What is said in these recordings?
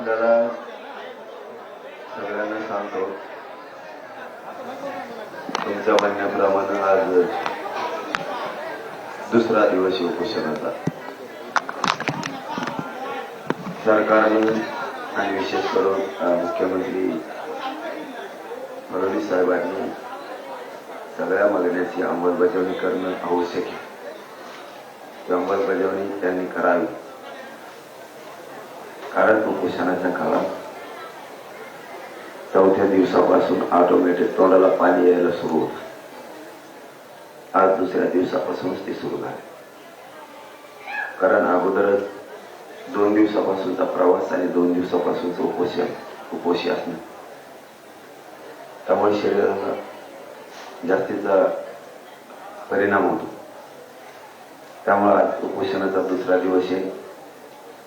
आपल्याला सगळ्यांना सांगतो. तुमच्या म्हणण्याप्रमाणे आज दुसरा दिवस उपोषणाचा सरकारने आणि विशेष करून मुख्यमंत्री फडणवीस साहेबांनी सगळ्या मागण्याची अंमलबजावणी करणं आवश्यक आहे. ती अंमलबजावणी त्यांनी करावी. कारण उपोषणाचा काळात चौथ्या दिवसापासून ऑटोमॅटिक तोंडाला पाणी यायला सुरू होत. आज दुसऱ्या दिवसापासूनच ते सुरू झाले. कारण अगोदरच दोन दिवसापासूनचा प्रवास आणि दोन दिवसापासूनचं उपोषण उपोषी असणं त्यामुळे शरीराला जास्तीचा परिणाम होतो. त्यामुळे आज उपोषणाचा दुसरा दिवस आहे.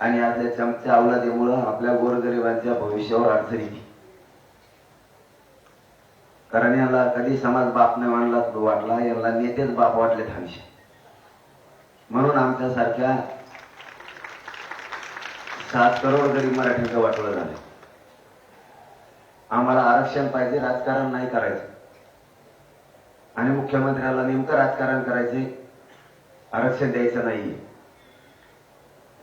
आणि यातल्या चमच्या अवलादीमुळं आपल्या गोरगरिबांच्या भविष्यावर अडचणी कारण याला कधी समाज बाप नाही मानला वाटला याला नेतेच बाप वाटले हमेशा म्हणून आमच्यासारख्या सात करोड गरीब मराठीचं वाटलं झालं आम्हाला आरक्षण पाहिजे राजकारण नाही करायचं. आणि मुख्यमंत्र्याला नेमकं राजकारण करायचे आरक्षण द्यायचं नाहीये.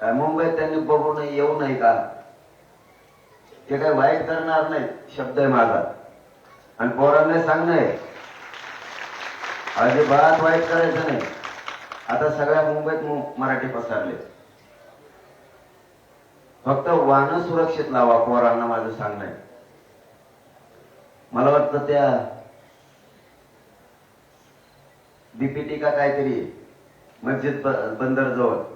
काय मुंबईत त्यांनी बघू नये येऊ नये का? ते काय वाईट करणार नाही शब्द आहे माझा. आणि पोरांना सांगणं आहे अजिबात वाईट करायचं नाही. आता सगळ्या मुंबईत मराठी पसरले. फक्त वाहन सुरक्षित लावा पोरांना माझं सांगणं. आहे मला वाटतं त्या बीपीटी का काहीतरी मस्जिद बंदर जवळ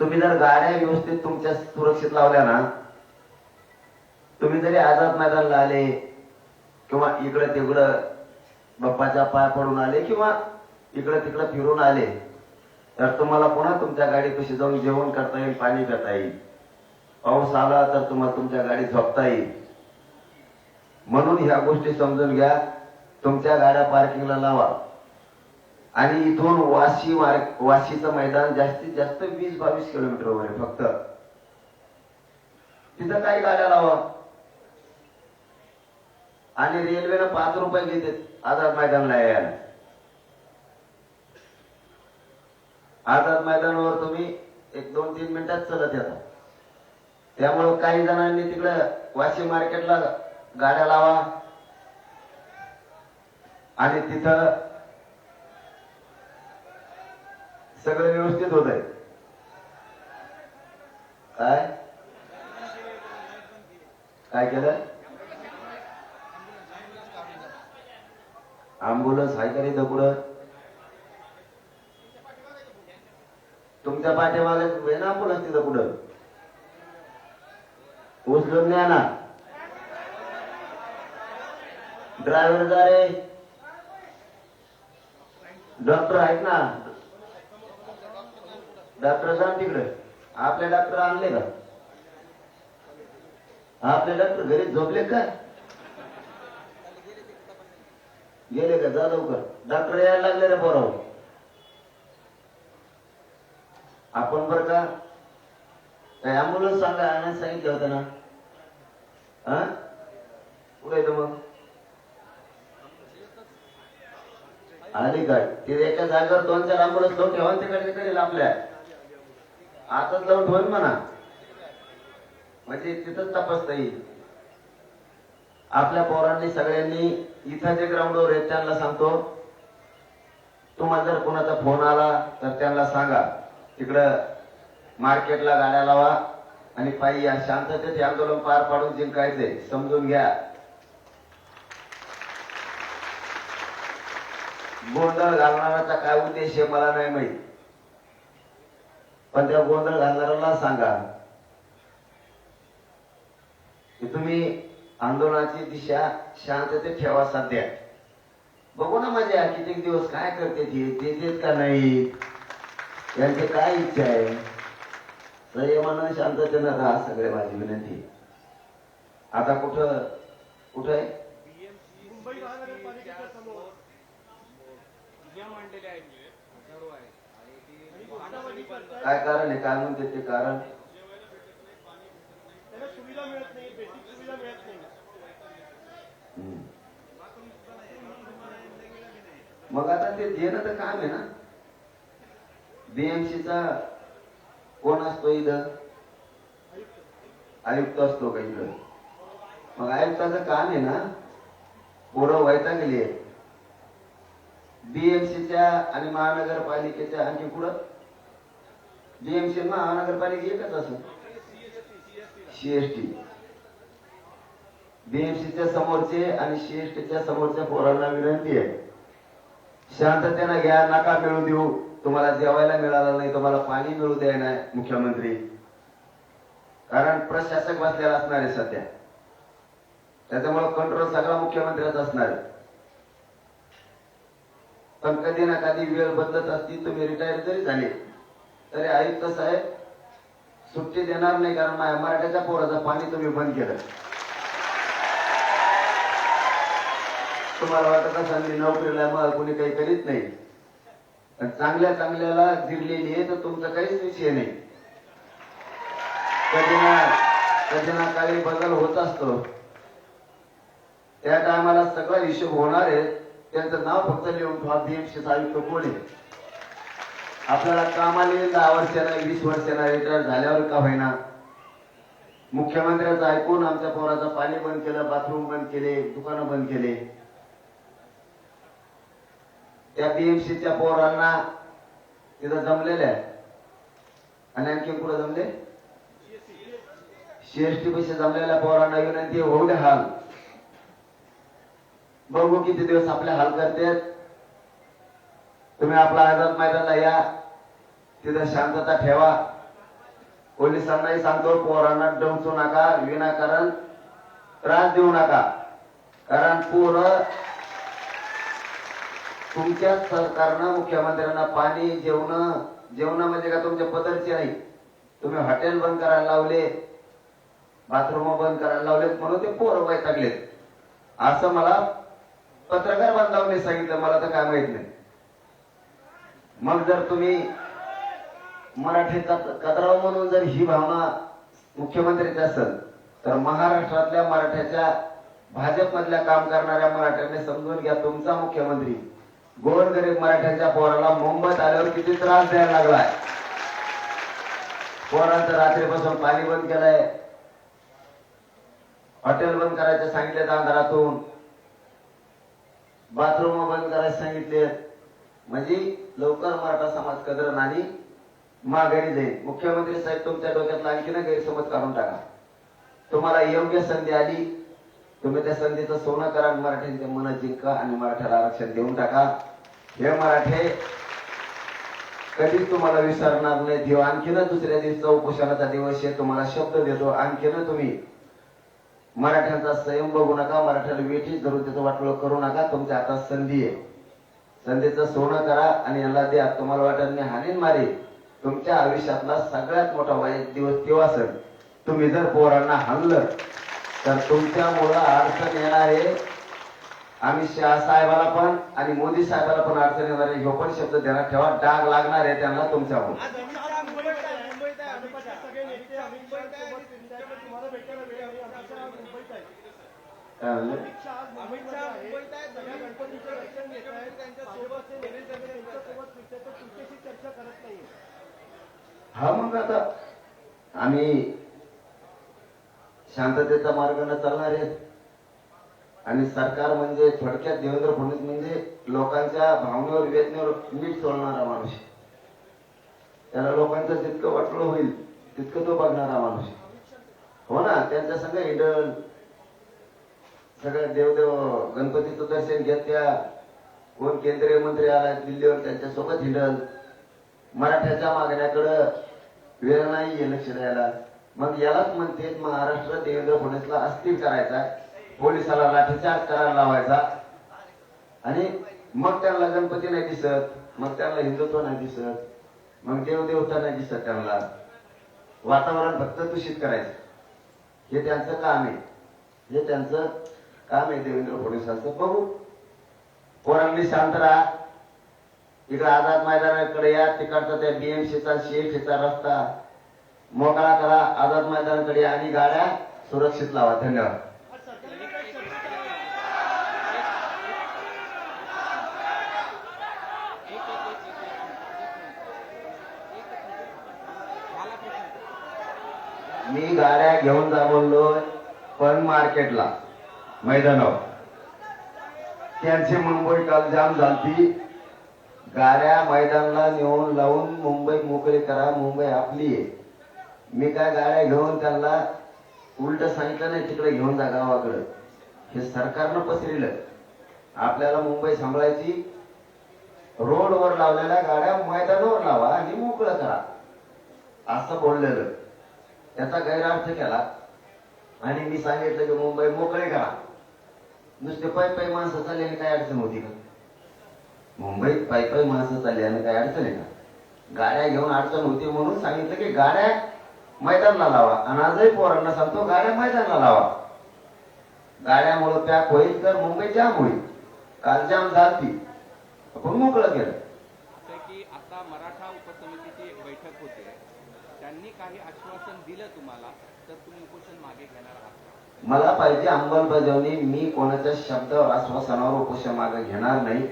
तुम्ही जर गाड्या व्यवस्थित तुमच्या सुरक्षित लावल्या ना तुम्ही जरी आझाद मैदानला आले किंवा इकडं तिकडं बाप्पाच्या पाय पडून आले किंवा इकडं तिकडं फिरून आले तर तुम्हाला पुन्हा तुमच्या गाडी कशी जाऊन जेवण करता येईल पाणी पिता येईल. पाऊस आला तर तुम्हाला तुमच्या गाडीत झोपता येईल. म्हणून ह्या गोष्टी समजून घ्या तुमच्या गाड्या पार्किंगला लावा. आणि इथून वाशी मार्ग वाशीचं मैदान जास्तीत जास्त वीस बावीस किलोमीटर वर आहे फक्त. तिथं काही गाड्या लावा? आणि रेल्वेनं पाच रुपये घेते आझाद मैदानला यायला. आझाद मैदानावर तुम्ही एक दोन तीन मिनिटात चलत येता. त्यामुळं काही जणांनी तिकडं वाशी मार्केटला गाड्या लावा. आणि तिथं सगळं व्यवस्थित होत आहे. काय? काय केलं अँब्युलन्स आहे का रे दगड तुमच्या पाठीमागे आहे ना अँब्युलन्स तिथं कुठं उचलून न्या ना. ड्रायव्हर जा रे. डॉक्टर आहेत ना. डॉक्टर जाऊन तिकडे. आपले डॉक्टर आणले का? आपले डॉक्टर घरी झोपले का? गेले का? जा लवकर. डॉक्टर यायला लागले रे बरोबर आपण बर का? काय अँबुलन्स सांगा आणायला सांगितलं होतं ना? हा? कुठे येतो मग? आली काय ते एका जागेवर दोन चार अँबुलन्स लोक ठेवा तिकडे तिकडे आपल्या आताच लावून ठेवून म्हणा. म्हणजे तिथंच तपासता येईल. आपल्या पोरांनी सगळ्यांनी इथं जे ग्राउंडवर आहेत त्यांना सांगतो तुम्हाला जर कोणाचा फोन आला तर त्यांना सांगा. तिकडं मार्केटला गाड्या लावा आणि पायी या शांततेत आंदोलन पार पाडून जिंकायचे समजून घ्या. गोंधळ घालणाराचा काय उद्देश आहे मला नाही माहीत. पण त्या गोंधळ घालणाऱ्याला सांगा की तुम्ही आंदोलनाची दिशा शांततेत ठेवा सध्या बघू ना मजा कित्येक दिवस काय करते ती देत का नाही यांची काय इच्छा आहे संयमानं शांततेनं राहा सगळे माझी विनंती आता कुठं कुठं आहे मुंबई महानगरपालिकेच्या समोर नियम मांडलेले आहेत जे सर्व आहेत आणि ती आणि घोषणाबाजी करतायत काय कारण आहे? काय म्हणते ते कारण. मग आता ते देणं तर काम आहे ना? बीएमसीचा कोण असतो इथं? आयुक्त असतो का इकडं मग आयुक्ताचं काम आहे ना? पोरं वैतागली आहे बीएमसीच्या आणि महानगरपालिकेच्या आणखी पुढं? बीएमसी महानगरपालिका एकच असं. सीएसटी बीएमसीच्या समोरचे आणि सीएसटीच्या समोरच्या पोरांना विनंती आहे. शांततेनं घ्या नका मिळू देऊ. तुम्हाला जेवायला मिळालं नाही तुम्हाला पाणी मिळू द्या नाही मुख्यमंत्री. कारण प्रशासक बसलेला असणार आहे सध्या. त्याच्यामुळे कंट्रोल सगळा मुख्यमंत्र्याचा असणार आहे. पण कधी ना कधी वेळ बदलत असती तुम्ही रिटायर जरी झाले तरी आयुक्त साहेब सुट्टी देणार नाही कारण माझ्या मराठ्याच्या पोराचं पाणी तुम्ही बंद केलं. तुम्हाला वाटत असेल मी नोकरीला मग कोणी काही करीत नाही? पण चांगल्या चांगल्याला दिलेली आहे तर तुमचा काहीच विषय नाही. कधी ना कधी ना काही बदल होत असतो. त्या टायमाला सगळा हिशोब होणार आहे. त्यांचं नाव फक्त लिहून भीमशी आयुक्त कोण आहे? आपल्याला कामाला दहा वर्षाला वीस वर्षाला रिटायर झाल्यावर का होईना? मुख्यमंत्र्यांचं ऐकून आमच्या पोराचं पाणी बंद केलं बाथरूम बंद केले दुकानं बंद केले. त्या बीएमसीच्या पोरांना तिथं जमलेल्या आणि आणखी कुठं जमले? सीएसटी पैसे जमलेल्या पोरांना विनंती एवढे हाल. बघू किती दिवस आपले हाल करतात. तुम्ही आपला आझाद मैदानला या. तिथं शांतता ठेवा. पोलिसांनाही सांगतो पोरांना डमसू नका विनाकारण त्रास देऊ नका. कारण पोर तुमच्याच सरकारनं मुख्यमंत्र्यांना पाणी जेवण जेवण म्हणजे का तुमच्या पदरचे नाही. तुम्ही हॉटेल बंद करायला लावले बाथरूम बंद करायला लावलेत म्हणून ते पोरं वैतागलेत. असं मला पत्रकार बांधावने सांगितलं मला तर काय माहीत नाही. मग जर तुम्ही मराठीचा कचराव म्हणून जर ही भावना मुख्यमंत्र्याची असेल तर महाराष्ट्रातल्या मराठ्याच्या भाजपमधल्या काम करणाऱ्या मराठ्यांनी समजून घ्या तुमचा मुख्यमंत्री गोरगरीब मराठ्यांच्या पोराला मुंबईत आल्यावर किती त्रास द्यायला लागलाय. पोरांचं रात्रीपासून पाणी बंद केलंय. हॉटेल बंद करायचं सांगितले अंधारातून. बाथरूम बंद करायला सांगितले म्हणजे लवकर मराठा समाज कदर आणि माघारी जाईल. मुख्यमंत्री साहेब तुमच्या डोक्यातला आणखीन गैरसमज काढून टाका. तुम्हाला योग्य संधी आली तुम्ही त्या संधीचं सोनं करा आणि मराठ्यांचे मन जिंका आणि मराठ्याला आरक्षण देऊन टाका. हे मराठे कधीच तुम्हाला विसरणार नाही. देव आणखीन दुसऱ्या दिवसाचा उपोषणाचा दिवस आहे. तुम्हाला शब्द देतो. आणखीन तुम्ही मराठ्यांचा संयम बघू नका. मराठ्याला वेठीच धरून त्याचं वाटोळ करू नका. तुमच्या हातात संधी आहे. संधीचं सोनं करा आणि याला द्या. तुम्हाला वाटत मी हानीन मारी तुमच्या आयुष्यातला सगळ्यात मोठा वाईट दिवस तेव्हा सर तुम्ही जर पोरांना हाणलं तर तुमच्यामुळं अडचण येणार आहे. अमित शहा साहेबाला पण आणि मोदी साहेबाला पण अडचण येणार आहे. ह्यो पण शब्द ध्यानात ठेवा. डाग लागणार आहे त्यांना तुमच्यामुळे मुंबईत काय म्हणले? हा मग आता आम्ही शांततेचा मार्गाने चालणार आहेत आणि सरकार म्हणजे थोडक्यात देवेंद्र फडणवीस म्हणजे लोकांच्या भावनेवर वेदनेवर मीठ सोडणारा माणूस आहे. त्याला लोकांचं जितकं वाटलं होईल तितकं तो बघणारा माणूस आहे. हो ना त्यांच्या संग हिंडल सगळं देवदेव गणपतीचं दर्शन घेतल्या कोण केंद्रीय मंत्री आला दिल्लीवर त्यांच्यासोबत हिंडल. मराठ्याच्या मागण्याकडं वेळ नाहीये लक्ष द्यायला. मग यालाच म्हणते महाराष्ट्र देवेंद्र फडणवीसला अस्थिर करायचा पोलिसाला लाठीचार्ज करायला लावायचा. आणि मग त्यांना गणपती नाही दिसत मग त्यांना हिंदुत्व नाही दिसत मग देवदेवता नाही दिसत त्यांना. वातावरण फक्त दूषित करायचं. हे त्यांचं काम आहे. हे त्यांचं काम आहे देवेंद्र फडणवीसांचं बघू पोरांनी शांत राहा. इकडे आझाद मैदानाकडे या तिकडचा त्या बीएमसीचा सीएफसीचा रस्ता. मोकळा करा. आझाद मैदानाकडे आणि गाड्या सुरक्षित लावा. धन्यवाद. मी गाड्या घेऊन जा बोललोय पण मार्केटला. मैदानावर. त्यांची मुंबई काल जाम झालती. गाड्या मैदानाला नेऊन लावून मुंबई मोकळी करा मुंबई आपली आहे. मी काय गाड्या घेऊन त्यांना उलट सांगितलं नाही तिकडे घेऊन जा गावाकडे. हे सरकारनं पसरिलं. आपल्याला मुंबई सांभाळायची. रोडवर लावलेल्या गाड्या मैदानावर लावा आणि मोकळं करा. असं बोललेलं. त्याचा गैरअर्थ केला. आणि मी सांगितलं की मुंबई मोकळे करा. नुसते पाय पाय माणसं चालल्याने काय अडचण होती का? मुंबईत पाय पाय माणसं चालल्याने काय अडचण आहे का? गाड्या घेऊन अडचण होती म्हणून सांगितलं की गाड्या मैदानला लावा. आणि आजही पोरांना सांगतो गाड्या मैदानला लावा. गाड्यामुळं पॅक होईल तर मुंबई जाम होईल. काल जाम झाली आपण मोकळं केलं. की आता मराठा उपसमितीची एक बैठक होते. त्यांनी काही आश्वासन दिलं तुम्हाला तर तुम्ही उपोषण मागे घेणार आहात मला पाहिजे अंमलबजावणी मी कोणाच्या शब्द आश्वासनावर उपोषण मागे घेणार नाही.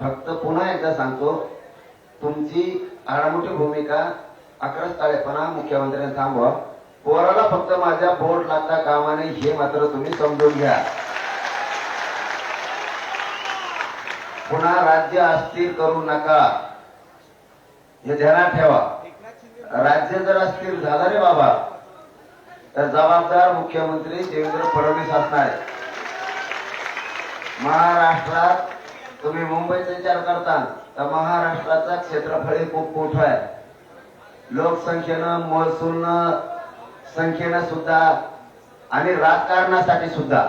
फक्त पुन्हा एकदा सांगतो तुमची आडामोठी भूमिका अकराच ताळेपणा मुख्यमंत्र्यांनी थांबवा. पोराला फक्त माझ्या बोट लागता कामा नाही हे मात्र तुम्ही समजून घ्या. पुन्हा राज्य अस्थिर करू नका. हे ध्यानात ठेवा. राज्य जर अस्थिर झालं रे बाबा तर जबाबदार मुख्यमंत्री देवेंद्र फडणवीस असणार आहे. महाराष्ट्रात तुम्ही मुंबईचा विचार करता तर महाराष्ट्राचा क्षेत्रफळ हे खूप मोठं आहे. लोकसंख्येनं महसूलनं संख्येनं सुद्धा आणि राजकारणासाठी सुद्धा.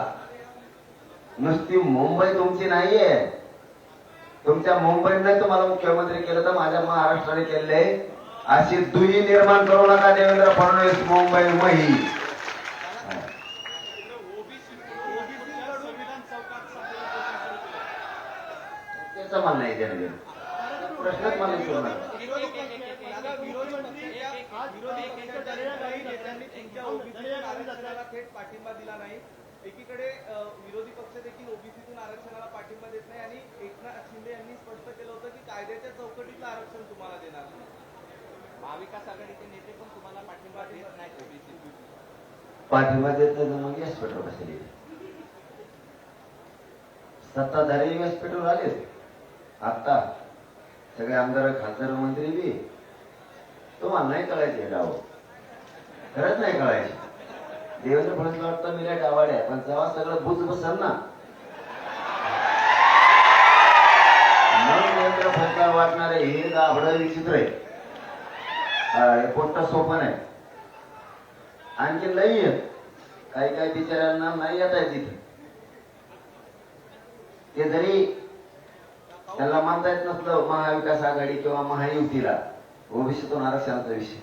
नुसती मुंबई तुमची नाहीये. तुमच्या मुंबईने तुम्हाला मुख्यमंत्री केलं तर माझ्या महाराष्ट्राने केले अशी दुही निर्माण करू नका देवेंद्र फडणवीस मुंबई मही त्याचं म्हणणं आहे जनगण प्रश्नच मला विचारू नका विरोधी पक्ष- दादा, विरोधी मंत्री आज विरोधी पक्षाच्या काही नेत्यांनी तुमच्या ओबीसी आरक्षणाला थेट पाठिंबा दिला नाही एकीकडे विरोधी पक्ष देखील ओबीसीतून आरक्षणाला पाठिंबा देत नाही आणि एकनाथ शिंदे यांनी स्पष्ट केलं होतं की कायद्याच्या चौकटीतलं आरक्षण तुम्हाला देणार नाही. महाविकास आघाडीचे नेते पण तुम्हाला पाठिंबा देत नाही ओबीसी. पाठिंबा देत नाही मग व्यासपीठावर बसले सत्ताधारी व्यासपीठावर आले आता सगळे आमदार खासदार मंत्री बी तुम्हाला नाही कळायचे डाव खरंच नाही कळायचे. देवेंद्र फडणवीस वाटतं मी गावाड्या पण तेव्हा सगळं बुज बसल ना. मग देवेंद्र फडणवीस वाटणारे हे गाभडं विचित्र आहे. हे पोट्ट सोपं आहे आणखी लई काही काही बिचाऱ्यांना नाही येत आहे तिथे ते जरी त्याला मानता येत नसलं महाविकास आघाडी किंवा महायुतीला. ओबीसीतून आरक्षणाचा विषय.